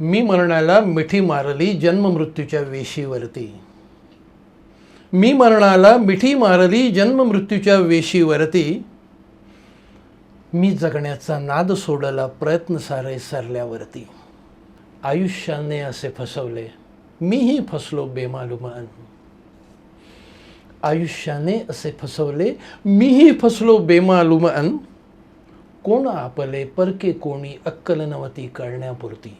मी मरणाला मिठी मारली जन्ममृत्यूच्या वेशीवरती. मी मरणाला मिठी मारली जन्ममृत्यूच्या वेशीवरती. मी जगण्याचा नाद सोडला प्रयत्न सारे सरल्यावरती. आयुष्याने असे फसवले. मीही फसलो बेमालुमान. आयुष्याने असे फसवले. मीही फसलो बेमालुमान. कोण आपले परके कोणी अक्कल नवती करण्यापुरती.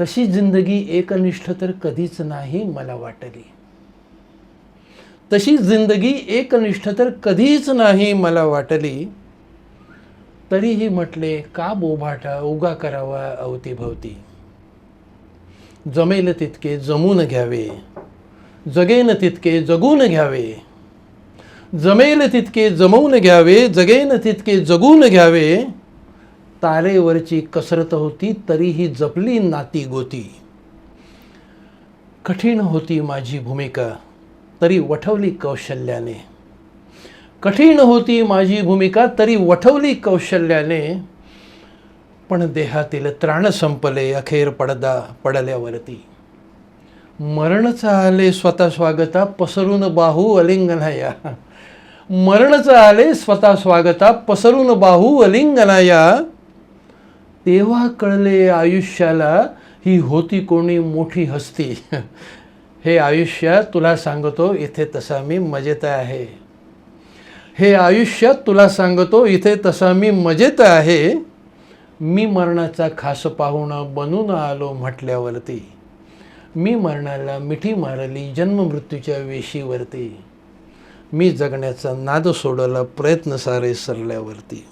तशी जिंदगी एकनिष्ठ तर कधीच नाही मला वाटली. तशी जिंदगी एकनिष्ठ तर कधीच नाही मला वाटली. तरीही म्हटले का बोभाटा उगा करावा अवतीभवती? जमेल तितके जमून घ्यावे. जगेन तितके जगून घ्यावे. जमेल तितके जमवून घ्यावे जगेन तितके जगून घ्यावे. तारेवरची कसरत होती तरीही जपली नाती गोती. कठीण होती माझी भूमिका तरी वठवली कौशल्याने. कठीण होती माझी भूमिका तरी वठवली कौशल्याने. पण देहातील त्राण संपले अखेर पडदा पडल्यावरती. मरणच आले स्वतः स्वागता पसरून बाहू अलिंगनाया. मरणच आले स्वतः स्वागता पसरून बाहू अलिंगनाया. तेव्हा कळले आयुष्याला ही होती कोणी मोठी हस्ती. हे आयुष्य तुला सांगतो इथे तसा मी मजेत आहे. हे आयुष्य तुला सांगतो इथे तसा मी मजेत आहे. मी मरणाचा खास पाहुणा बनून आलो म्हटल्यावरती. मी मरणाला मिठी मारली जन्ममृत्यूच्या वेशीवरती. मी जगण्याचा नाद सोडायला प्रयत्न सारे सरल्यावरती.